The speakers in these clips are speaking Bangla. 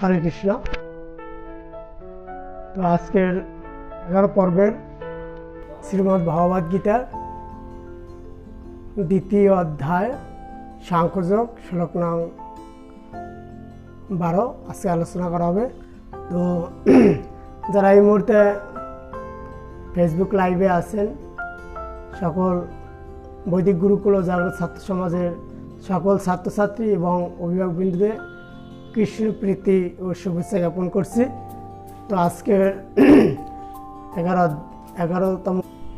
হরে কৃষ্ণ। তো আজকের এগারো পর্বের শ্রীমদ্ ভগবদ গীতার দ্বিতীয় অধ্যায়, সাংখ্যযোগ, শ্লোক নাম বারো। আজকে আলোচনা করা হবে। তো যারা এই মুহূর্তে ফেসবুক লাইভে আছেন, সকল বৈদিক গুরুকুল ও জাগ্রত ছাত্র সমাজের সকল ছাত্রছাত্রী এবং অভিভাবকবৃন্দদের কৃষ্ণ প্রীতি ও শুভেচ্ছা জ্ঞাপন করছি। তো আজকের এগারো, এগারোতম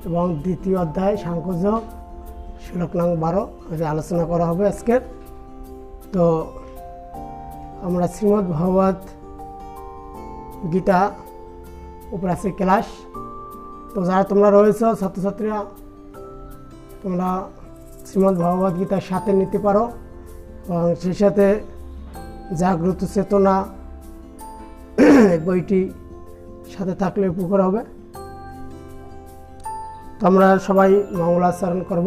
এবং দ্বিতীয় অধ্যায় সাংখ্যযোগ শ্লোক নং বারো আলোচনা করা হবে আজকের তো আমরা শ্রীমদ্ ভগবত গীতা উপর আছে ক্লাস। তো যারা তোমরা রয়েছ, ছাত্রছাত্রীরা, তোমরা শ্রীমদ্ ভগবদ গীতার সাথে নিতে পারো এবং সেই সাথে জাগ্রত চেতনা বইটি সাথে থাকলে উপকার হবে। তো আমরা সবাই মঙ্গলাচরণ করব।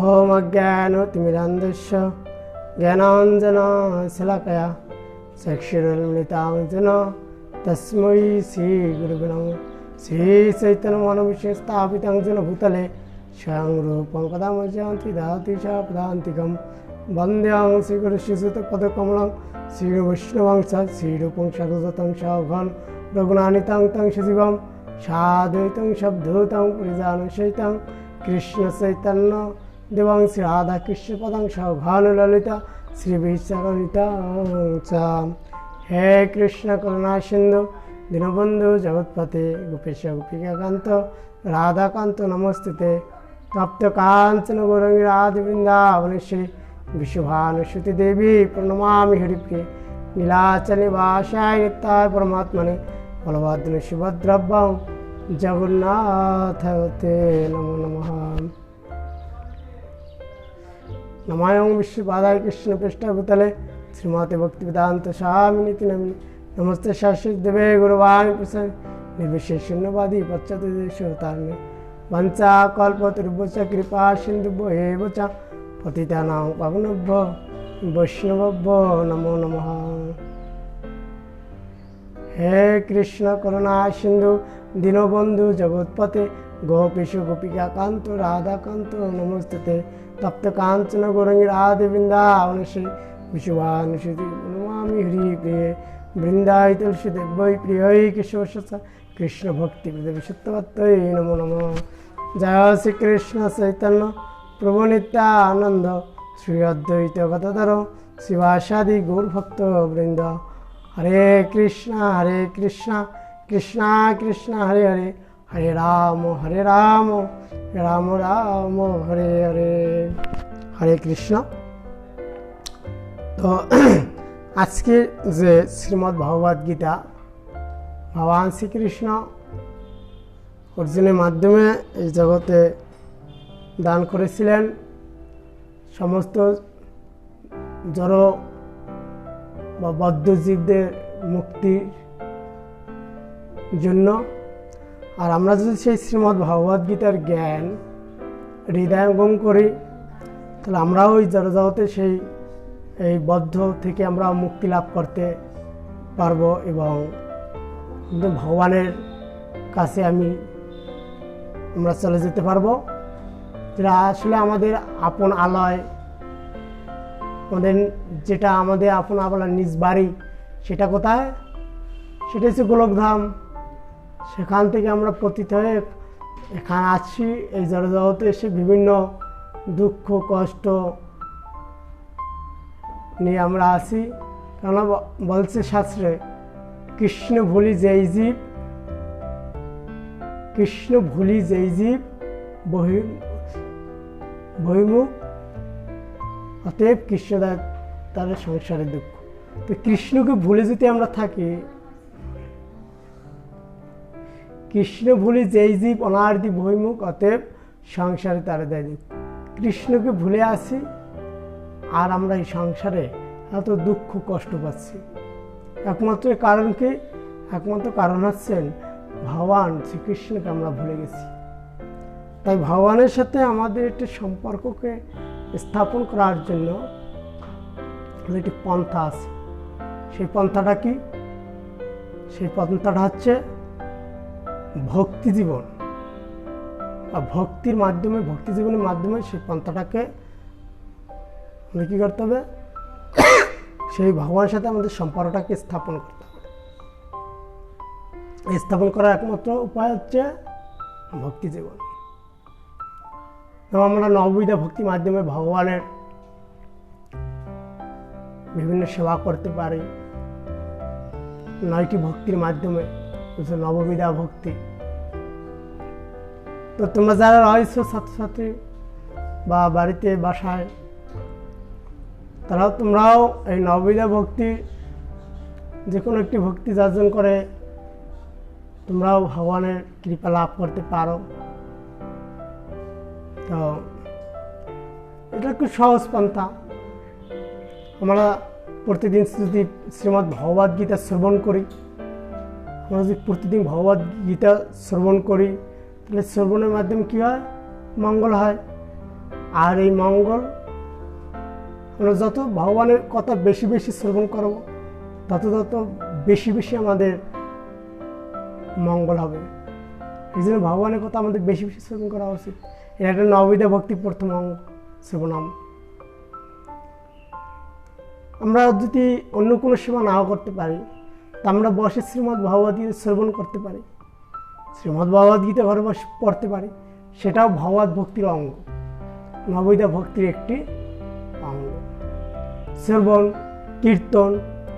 ওম অজ্ঞান তিমিরান্ধস্য জ্ঞানাঞ্জন শিলাকয়া চক্ষুরুন্মিতাঞ্জন তস্মৈ শ্রী গুরুবে নমঃ শ্রী চৈতন্য মনবিষে স্থাপিতাং যেন ভূতলে স্বয়ং রূপং কদামজান্তি দাতি চ পদান্তিকম বন্দ্যাং শ্রীগুরু শিশুত পদকমলং শ্রী বৈষ্ণবং চ শ্রীরূপং সদতং সঘন রঘুনানিতাং তং সজীবম সাদ্বৈতং শব্দূতং পরিজানুসৈতং কৃষ্ণ চৈতন্য দেবং শ্রী রাধা কৃষ্ণ পদং সঘন ললিতা শ্রী বিশ্বরিতা চ হে কৃষ্ণ করুণা সিন্ধু দীনবন্ধু জগৎপতে গোপেশ গোপিকাকান্ত রাধাকান্ত নমস্তুতে তপ্ত কাঞ্চন গৌরঙ্গী রাধ বৃন্দাবনেশ্বরী विश्वानुश्रुति देवी प्रणमा हृदय नीलाचल वाशाय नित्याय परमात्मा ने बलवाद्र शिवद्रव्यम जगन्नाथ ते नमो नम। नमाय विश्वपादाय कृष्ण पृष्ठभूतले। श्रीमाते भक्ति वेदांत स्वामी नमी नमस्ते शास्त्री दिवे गुरुवाणी प्रसन्न। निर्विशेष नवादी पश्चात देशोता में वंचा कल्पतुर्भुच कृपा सिंधु च। পতিতানাং পাবনভ্য বৈষ্ণবভ্য নমো নমঃ হে কৃষ্ণ করুণা সিন্ধু দীনবন্ধু জগৎপতে গোপীশ গোপিকা কান্ত রাধাকান্ত নমস্তে তপ্ত কাঞ্চন গৌরঙ্গী রাধে বৃন্দাবনসে বিশুভানুসুতি নমামি হরি প্রিয়ে বৃন্দাই তুলসী দেব্যই প্রিয়ই কেশবসা কৃষ্ণ ভক্তি সত্যবত্তই নমো নম জয় শ্রীকৃষ্ণ চৈতন্য প্রভু আনন্দ শ্রী অদ্বৈত গতধর শিবাসাদি গৌরভক্ত বৃন্দ। হরে কৃষ্ণ হরে কৃষ্ণ কৃষ্ণ কৃষ্ণ, হরে হরে হরে রাম হরে রাম রাম রাম, হরে হরে। হরে কৃষ্ণ। তো আজকে যে শ্রীমদ্ ভগবদ গীতা, ভগবান শ্রীকৃষ্ণ অর্জুনের মাধ্যমে এই জগতে দান করেছিলেন। সমস্ত জড় বা বদ্ধজীবদের মুক্তির জন্য। আর আমরা যদি সেই শ্রীমদ্ ভগবদ গীতার জ্ঞান হৃদয়ঙ্গম করি, তাহলে আমরাও ওই জড়জগতে সেই, এই বদ্ধ থেকে আমরা মুক্তি লাভ করতে পারব এবং ভগবানের কাছে আমি, আমরা চলে যেতে পারব। যেটা আসলে আমাদের আপন আলয়, আমাদের যেটা আমাদের আপন আবলার নিজ বাড়ি, সেটা কোথায়? সেটা হচ্ছে গোলকধাম। সেখান থেকে আমরা পতিত হয়ে এখানে আসছি। এই জড়জগতে এসে বিভিন্ন দুঃখ, কষ্ট নিয়ে আমরা আসি কেননা বলছে শাস্ত্রে, কৃষ্ণ ভুলি যেই জীব, কৃষ্ণ ভুলি যেই জীব বহি বহিমুখ অতএব কৃষ্ণ তার- তার সংসারের দুঃখ। তো কৃষ্ণকে ভুলে যদি আমরা থাকি, কৃষ্ণ ভুলে যেই জীব অনারদি বহিমুখ অতএব সংসারে তারা দেয় দুঃখ। কৃষ্ণকে ভুলে আসি, আর আমরা এই সংসারে এত দুঃখ, কষ্ট পাচ্ছি। একমাত্র কারণ কি? একমাত্র কারণ হচ্ছেন ভগবান শ্রীকৃষ্ণকে আমরা ভুলে গেছি। তাই ভগবানের সাথে আমাদের একটি সম্পর্ককে স্থাপন করার জন্য একটি পন্থা আছে। সেই পন্থাটা কি? সেই পন্থাটা হচ্ছে ভক্তি জীবন। বা ভক্তির মাধ্যমে, ভক্তি জীবনের মাধ্যমে সেই পন্থাটাকে আমাদের কী করতে হবে? সেই ভগবানের সাথে আমাদের সম্পর্কটাকে স্থাপন করতে হবে। স্থাপন করার একমাত্র উপায় হচ্ছে ভক্তি জীবন। এবং আমরা নববিধা ভক্তি মাধ্যমে ভগবানের বিভিন্ন সেবা করতে পারি। নয়টি ভক্তির মাধ্যমে নববিধা ভক্তি। তো তোমরা যারা রয়েছো ছাত্রছাত্রী বা বাড়িতে, বাসায়, তারাও তোমরাও এই নববিধা ভক্তি যে কোনো একটি ভক্তি যার্জন করে তোমরাও ভগবানের কৃপা লাভ করতে পারো। তো এটা একটু সহজ পন্থা। আমরা প্রতিদিন যদি শ্রীমদ্ ভগবদ গীতা শ্রবণ করি, আমরা যদি প্রতিদিন ভগবদ গীতা শ্রবণ করি, তাহলে শ্রবণের মাধ্যমে কী হয়? মঙ্গল হয়। আর এই মঙ্গল, আমরা যত ভগবানের কথা বেশি বেশি শ্রবণ করব, তত তত বেশি বেশি আমাদের মঙ্গল হবে। এই জন্য ভগবানের কথা আমাদের বেশি বেশি শ্রবণ করা উচিত। এটা একটা নববিধা ভক্তি প্রথম অঙ্গ শ্রবণাম আমরা যদি অন্য কোনো সেবা নাও করতে পারি, তা আমরা বসে শ্রীমদ্ ভগবত গীতা শ্রবণ করতে পারি, শ্রীমদ্ ভগবত গীতা ঘরে বসে পড়তে পারি, সেটাও ভগবত ভক্তির অঙ্গ নববিধা ভক্তির একটি অঙ্গ। শ্রবণ, কীর্তন,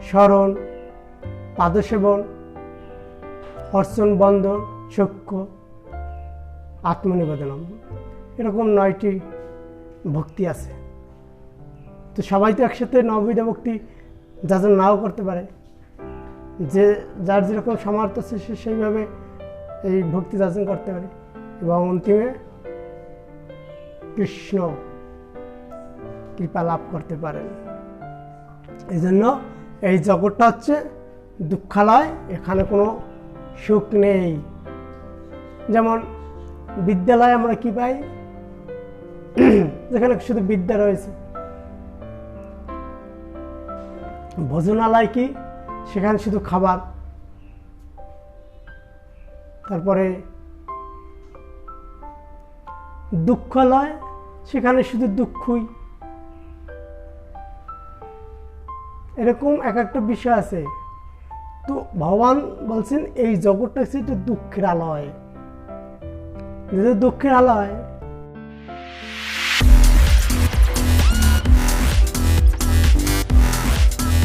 স্মরণ, পাদসেবন অর্চন বন্ধন চক্ষু, আত্মনিবেদনম। এরকম নয়টি ভক্তি আছে। তো সবাই তো একসাথে নববিধা ভক্তি যাজন নাও করতে পারে। যে যার যেরকম সামর্থ্য আছে, সে সেইভাবে এই ভক্তি যাজন করতে পারে। এবং অন্তিমে কৃষ্ণ কৃপা লাভ করতে পারেন। এই জন্য এই জগৎটা হচ্ছে দুঃখালয়, এখানে কোনো সুখ নেই। যেমন বিদ্যালয়ে আমরা কী পাই? যেখানে শুধু বিদ্যা রয়েছে। ভোজনালয় কি? সেখানে শুধু খাবার। তারপরে দুঃখালয়, সেখানে শুধু দুঃখই। এরকম এক একটা বিষয় আছে। তো ভগবান বলছেন, এই জগৎটা হচ্ছে দুঃখের আলয়। যদি দুঃখের আলয়